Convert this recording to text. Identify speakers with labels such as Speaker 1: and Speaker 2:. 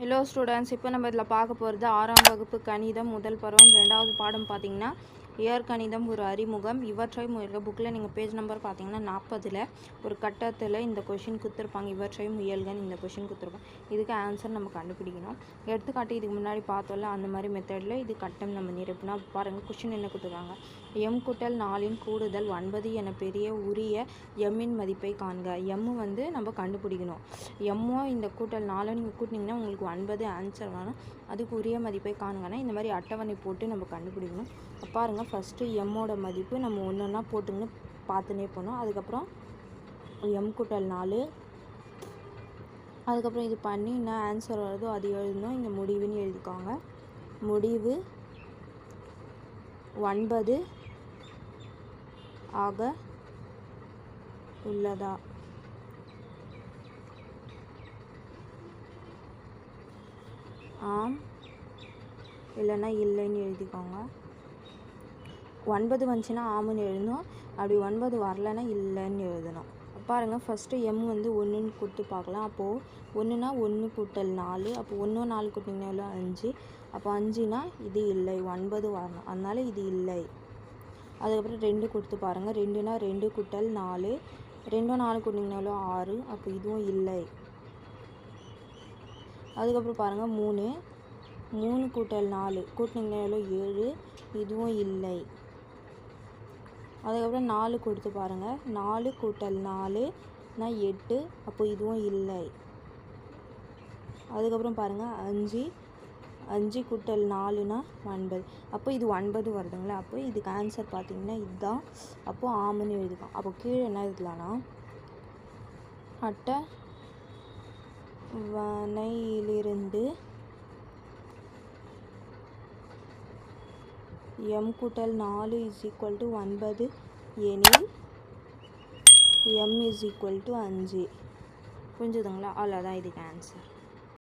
Speaker 1: Hello students இப்போ நம்ம இதில் பார்க்க போகிறது ஆறாம் வகுப்பு கணிதம் முதல் பருவம். ரெண்டாவது பாடம் பார்த்திங்கன்னா இயற்கணிதம் ஒரு அறிமுகம். இவற்றை முயல்க. புக்கில் நீங்கள் பேஜ் நம்பர் பார்த்தீங்கன்னா நாற்பதில் ஒரு கட்டத்தில் இந்த கொஷின் கொடுத்துருப்பாங்க. இவற்றை முயல்கன்னு இந்த கொஷின் கொடுத்துருப்பாங்க இதுக்கு ஆன்சர் நம்ம கண்டுபிடிக்கணும். எடுத்துக்காட்டு இதுக்கு முன்னாடி பார்த்தோம்ல அந்த மாதிரி மெத்தடில் இது கட்டம் நம்ம நிரப்பினா பாருங்கள் கொஷின் என்ன கொடுத்துருக்காங்க? எம் கூட்டல் நாலின் கூடுதல் ஒன்பது என பெரிய உரிய எம்மின் மதிப்பை காண்க. எம் வந்து நம்ம கண்டுபிடிக்கணும். எம்மோ இந்த கூட்டல் நாலு நீங்கள் கூட்டினீங்கன்னா உங்களுக்கு ஒன்பது ஆன்சர் வேணும் அதுக்கு உரிய மதிப்பை காணுங்கன்னா இந்த மாதிரி அட்டவணை போட்டு நம்ம கண்டுபிடிக்கணும். பாருங்கள் ஃபஸ்ட்டு எம்மோட மதிப்பு நம்ம ஒன்று ஒன்றா போட்டுங்கன்னு பார்த்துனே போனோம். அதுக்கப்புறம் எம் கூட்டல் நாலு. அதுக்கப்புறம் இது பண்ணி என்ன ஆன்சர் வருதோ அது எழுதணும் இங்கே முடிவுன்னு எழுதிக்கோங்க. முடிவு ஒன்பது ஆக உள்ளதா? ஆம். இல்லைன்னா இல்லைன்னு எழுதிக்கோங்க. ஒன்பது வந்துச்சுன்னா ஆமுன்னு எழுதணும் அப்படி ஒன்பது வரலைன்னா இல்லைன்னு எழுதணும் பாருங்கள் ஃபஸ்ட்டு எம் வந்து ஒன்றுன்னு கொடுத்து பார்க்கலாம். அப்போது ஒன்றுனா ஒன்று கூட்டல் நாலு. அப்போ ஒன்று நாலு கூட்டிங்கன்னா அஞ்சு. அப்போ அஞ்சுனா இது இல்லை. ஒன்பது வரணும். அதனால் இது இல்லை. அதுக்கப்புறம் ரெண்டு கொடுத்து பாருங்கள் ரெண்டுனா ரெண்டு கூட்டல் நாலு. ரெண்டும் நாலு கூட்டிங்கன்னா ஆறு. அப்போ இதுவும் இல்லை. அதுக்கப்புறம் பாருங்கள் மூணு. மூணு கூட்டல் நாலு. கூட்டினீங்கன்னா ஏழு. இதுவும் இல்லை. அதுக்கப்புறம் நாலு கொடுத்து பாருங்கள் நாலு கூட்டல் நாலுனா எட்டு. அப்போ இதுவும் இல்லை. அதுக்கப்புறம் பாருங்கள் அஞ்சு. அஞ்சு கூட்டல் நாலுனா ஒன்பது. அப்போ இது ஒன்பது வருதுங்களா? அப்போ இதுக்கு ஆன்சர் பார்த்தீங்கன்னா இதுதான். அப்போது ஆமன்னு எழுதிக்கலாம் அப்போ கீழே என்ன எழுதலாம்னா அட்டை வனையிலிருந்து எம் கூட்டல் நாலு இஸ் ஈக்குவல் டு ஒன்பது எனில் எம் இஸ் ஈக்குவல் டு அஞ்சு. புரிஞ்சுதுங்களா? அவ்வளோதான் இதுக்கு ஆன்சர்